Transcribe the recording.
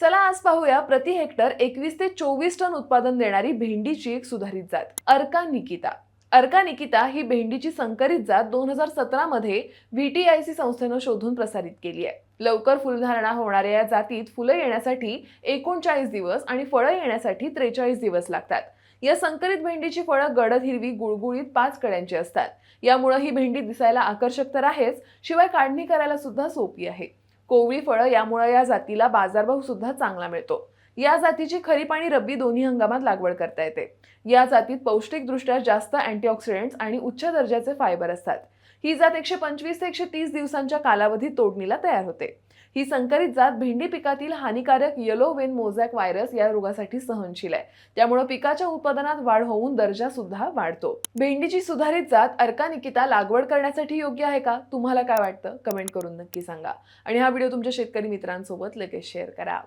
चला आज पाहूया प्रति हेक्टर एकवीस ते चोवीस टन उत्पादन देणारी भेंडीची एक सुधारित जात अर्का निकिता. अर्का निकिता ही भेंडीची संकरित जात दोन हजार सतरा मध्ये व्हीटीआयसी संस्थेनं शोधून प्रसारित केली आहे. लवकर फुलधारणा होणाऱ्या या जातीत फुलं येण्यासाठी एकोणचाळीस दिवस आणि फळं येण्यासाठी त्रेचाळीस दिवस लागतात. या संकरित भेंडीची फळं गडद हिरवी गुळगुळीत पाच कड्यांची असतात. यामुळे ही भेंडी दिसायला आकर्षक तर आहेच शिवाय काढणी करायला सुद्धा सोपी आहे. कोवळी फळं यामुळे या जातीला बाजारभाव सुद्धा चांगला मिळतो. या जातीची खरीप आणि रब्बी दोन्ही हंगामात लागवड करता येते. या जातीत पौष्टिकदृष्ट्या जास्त अँटीऑक्सिडंट्स आणि उच्च दर्जाचे फायबर असतात. ही जात एकशे पंचवीस ते एकशे तीस दिवसांच्या कालावधीत तोडणीला तयार होते. ही संकरित जात भेंडी पिकातील हानिकारक येलो वेन मोझॅक व्हायरस या रोगासाठी सहनशील आहे. त्यामुळे पिकाच्या उत्पादनात वाढ होऊन दर्जा सुद्धा वाढतो. भेंडीची सुधारित जात अर्का निकिता लागवड करण्यासाठी योग्य आहे का? तुम्हाला काय वाटतं? कमेंट करून नक्की सांगा. आणि हा व्हिडिओ तुमच्या शेतकरी मित्रांसोबत लगेच शेअर करा.